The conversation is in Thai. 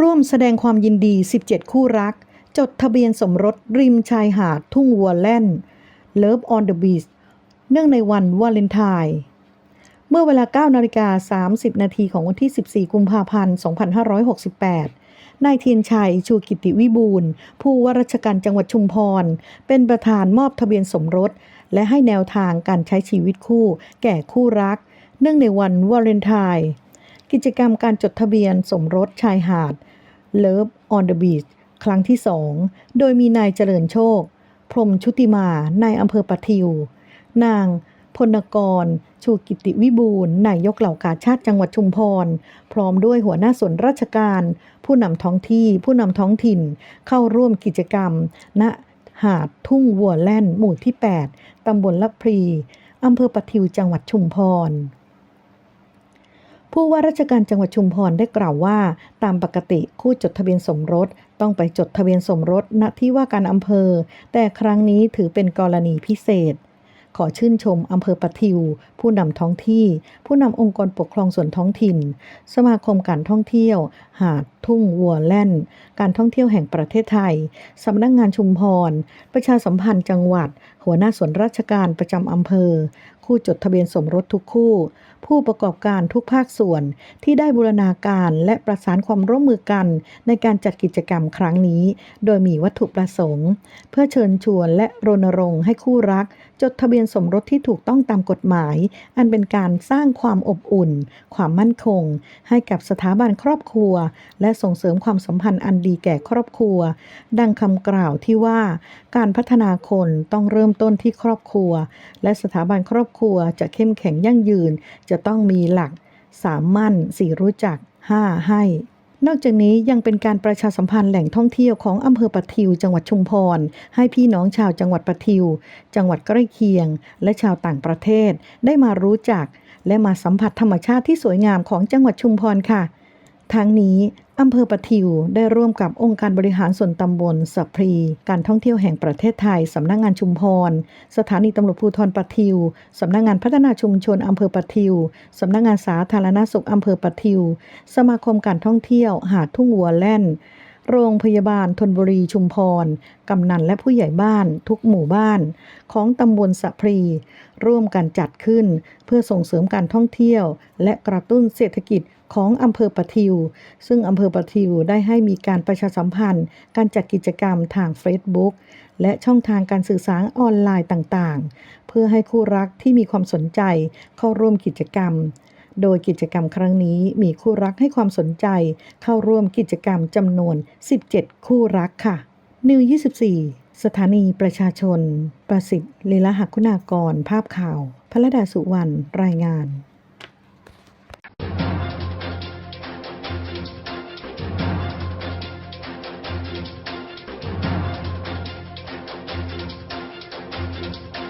ร่วมแสดงความยินดี 17 คู่รัก จดทะเบียนสมรสริมชายหาดทุ่งวัวแล่น Love on the Beach เนื่องในวันวาเลนไทน์เมื่อเวลา 9 นาฬิกา 30 นาทีของวันที่ 14 กุมภาพันธ์ 2568 นายเทียนชัย ชูกิติวิบูลผู้ว่าราชการจังหวัดชุมพร เป็นประธานมอบทะเบียนสมรส และให้แนวทางการใช้ชีวิตคู่ แก่คู่รัก เนื่องในวันวาเลนไทน์ กิจกรรมการจดทะเบียนสมรสชายหาด Love on the Beach ครั้งที่สอง โดยมีนายเจริญโชค พรมชุติมานายอำเภอปะทิวนางพลกร ชูกิติวิบูลนายกเหล่ากาชาติจังหวัดชุมพร พร้อมด้วยหัวหน้าส่วนราชการ ผู้นำท้องที่ ผู้นำท้องถิ่น เข้าร่วมกิจกรรม ณ หาดทุ่งวัวแล่น หมู่ที่ 8 ตำบลละพรี อำเภอปะทิวจังหวัดชุมพร ผู้ว่าราชการจังหวัดชุมพรได้กล่าวว่า ตามปกติคู่จดทะเบียนสมรสต้องไปจดทะเบียนสมรสณที่ว่าการอำเภอ แต่ครั้งนี้ถือเป็นกรณีพิเศษ ขอชื่นชมอำเภอปะทิว ผู้นำท้องที่ ผู้นำองค์กรปกครองส่วนท้องถิ่น สมาคมการท่องเที่ยว หาดทุ่งวัวแล่น การท่องเที่ยวแห่งประเทศไทย สำนักงงานชุมพร ประชาสัมพันธ์จังหวัด หัวหน้าส่วนราชการประจำอำเภอ คู่จดทะเบียนสมรสทุกคู่ ผู้ประกอบการทุกภาคส่วนที่ได้บูรณาการและประสานความร่วมมือกันในการจัดกิจกรรมครั้งนี้ โดยมีวัตถุประสงค์ เพื่อเชิญชวนและรณรงค์ให้คู่รัก จดทะเบียนสมรสที่ถูกต้องตามกฎหมาย อันเป็นการสร้างความอบอุ่น ความมั่นคง ให้กับสถาบันครอบครัว และส่งเสริมความสัมพันธ์อันดีแก่ครอบครัว ดังคำกล่าวที่ว่า การพัฒนาคนต้องเริ่มต้นที่ครอบครัว และสถาบันครอบครัวจะเข้มแข็งยั่งยืน จะต้องมีหลักสามมั่นสี่รู้จักห้าให้ นอกจากนี้ยังเป็นการประชาสัมพันธ์แหล่งท่องเที่ยวของอำเภอปะทิว จังหวัดชุมพร ให้พี่น้องชาวจังหวัดปะทิว จังหวัดใกล้เคียง และชาวต่างประเทศได้มารู้จัก และมาสัมผัสธรรมชาติที่สวยงามของจังหวัดชุมพรค่ะ ทั้งนี้อำเภอปะทิวได้ร่วมกับองค์การบริหารส่วนตำบลสัพรี การท่องเที่ยวแห่งประเทศไทย สำนักงงานชุมพร สถานีตำรวจภูธรปะทิว สำนักงงานพัฒนาชุมชนอำเภอปะทิว สำนักงานสาธารณสุขอำเภอปะทิว สมาคมการท่องเที่ยวหาดทุ่งวัวแล่น โรงพยาบาลทนบุรีชุมพร กำนันและผู้ใหญ่บ้านทุกหมู่บ้าน ของตำบลสะพรี ร่วมกันจัดขึ้น เพื่อส่งเสริมการท่องเที่ยว และกระตุ้นเศรษฐกิจของอำเภอปะทิว ซึ่งอำเภอปะทิวได้ให้มีการประชาสัมพันธ์ การจัดกิจกรรมทาง Facebook และช่องทางการสื่อสารออนไลน์ต่างๆ เพื่อให้คู่รักที่มีความสนใจเข้าร่วมกิจกรรม โดยกิจกรรมครั้งนี้มีคู่รักให้ความสนใจ เข้าร่วมกิจกรรมจำนวน 17 คู่รักค่ะ นิว 24 สถานีประชาชน ประสิทธิ์ลีลาหักคุณากร ภาพข่าวพระดาสุวรรณ รายงาน